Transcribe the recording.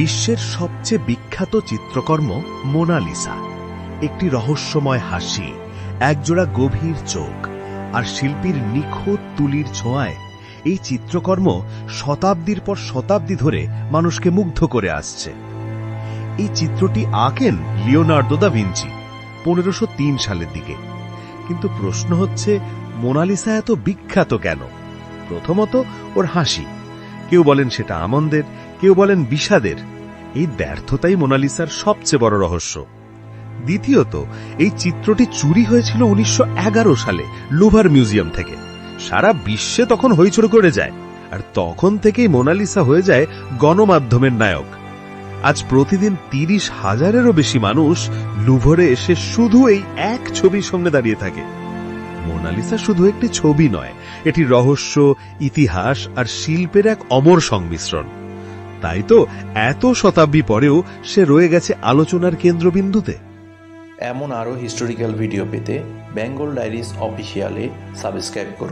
বিশ্বের সবচেয়ে বিখ্যাত চিত্রকর্ম মোনালিসা। একটি রহস্যময় হাসি, একজোড়া গভীর চোখ আর শিল্পীর নিখুঁত তুলির ছোঁয়ায় এই চিত্রকর্ম শতাব্দীর পর শতাব্দী ধরে মানুষকে মুগ্ধ করে আসছে। এই চিত্রটি আঁকেন লিওনার্দো দা ভিঞ্চি পনেরোশো তিন সালের দিকে। কিন্তু প্রশ্ন হচ্ছে, মোনালিসা এত বিখ্যাত কেন? প্রথমত ওর হাসি। কেউ বলেন সেটা আমন্দের, কেউ বলেন বিষাদের। এই ব্যর্থতাই মোনালিসার সবচেয়ে বড় রহস্য। দ্বিতীয়ত, এই চিত্রটি চুরি হয়েছিল উনিশশো সালে লুভার মিউজিয়াম থেকে। সারা বিশ্বে তখন হইচড় করে যায়, আর তখন থেকেই মোনালিসা হয়ে যায় গণমাধ্যমের নায়ক। আজ প্রতিদিন তিরিশ হাজারেরও বেশি মানুষ লুভরে এসে শুধু এই এক ছবির সামনে দাঁড়িয়ে থাকে। মোনালিসা শুধু একটি ছবি নয়, এটি রহস্য, ইতিহাস আর শিল্পের এক অমর সংমিশ্রণ। তাই তো এত শতাব্দী পরেও সে রয়ে গেছে আলোচনার কেন্দ্রবিন্দুতে। এমন আরও হিস্টোরিক্যাল ভিডিও পেতে বেঙ্গল ডায়েরিজ অফিসিয়ালে সাবস্ক্রাইব করুন।